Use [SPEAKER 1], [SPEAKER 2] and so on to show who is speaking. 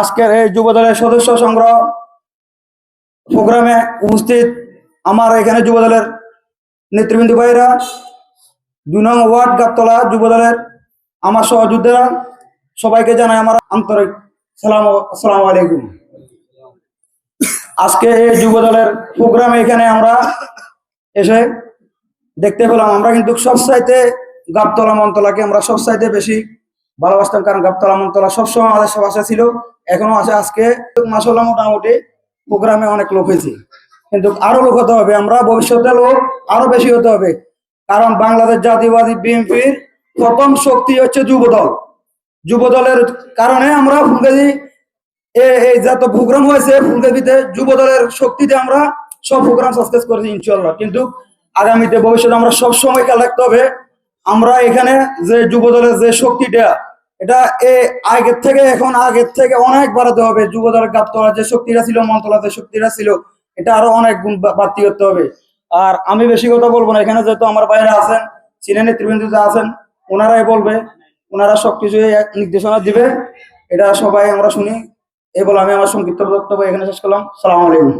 [SPEAKER 1] আজকের এই যুব দলের সদস্য সংগ্রহ প্রোগ্রামে উপস্থিত আমার এখানে যুব দলের নেতৃবৃন্দ ভাইরা দুই নং ওয়ার্ড গাবতলা যুব দলের আমার সহযোদ্ধারা, সবাইকে জানাই আমার আন্তরিক সালাম, আসসালামু আলাইকুম। আজকে এই যুব দলের প্রোগ্রামে এখানে আমরা এসে দেখতে পেলাম, আমরা কিন্তু সব সবসাইতে গাবতলা মন্তলাকে আমরা সব সবসাইতে বেশি ভালোবাসতাম কারণ গাবতলা মন্তলা সবসময় আমাদের সবাসা ছিল, এখনও আছে আজকে মাসাল্লাহ মোটামুটি প্রোগ্রামে অনেক লোক হয়েছে। কিন্তু আরও লোক হতে হবে, আমরা ভবিষ্যতে লোক আরও বেশি হতে হবে। কারণ বাংলাদেশ জাতীয়বাদী বিএনপির প্রথম শক্তি হচ্ছে যুবদল। যুবদলের কারণে আমরা ফুলগাজী এই যত প্রোগ্রাম হয়েছে, ফুলগাজীতে যুবদলের শক্তিতে আমরা সব প্রোগ্রাম সাকসেস করেছি ইনশাল্লাহ কিন্তু আগামীতে ভবিষ্যতে আমরা সব সময় খেয়াল রাখতে হবে, আমরা এখানে যে যুবদলের যে শক্তিটা এটা এ আগের থেকে এখন আগের থেকে অনেক বাড়াতে হবে। যুবদলের গাবতলা যে শক্তিটা ছিল মন্তলা যে শক্তিটা ছিল, এটা আরও অনেক গুণ বাড়তি করতে হবে। আর আমি বেশি কথা বলব না। এখানে যেহেতু আমার বাইরে আছেন চীনের নেতৃবৃন্দ যা আছেন, ওনারাই বলবে, ওনারা সবকিছু নির্দেশনা দিবে। এটা সবাই আমরা শুনি। এই বলে আমি আমার সংক্ষিপ্ত বক্তব্য এখানে শেষ করলাম। সালাম আলাইকুম।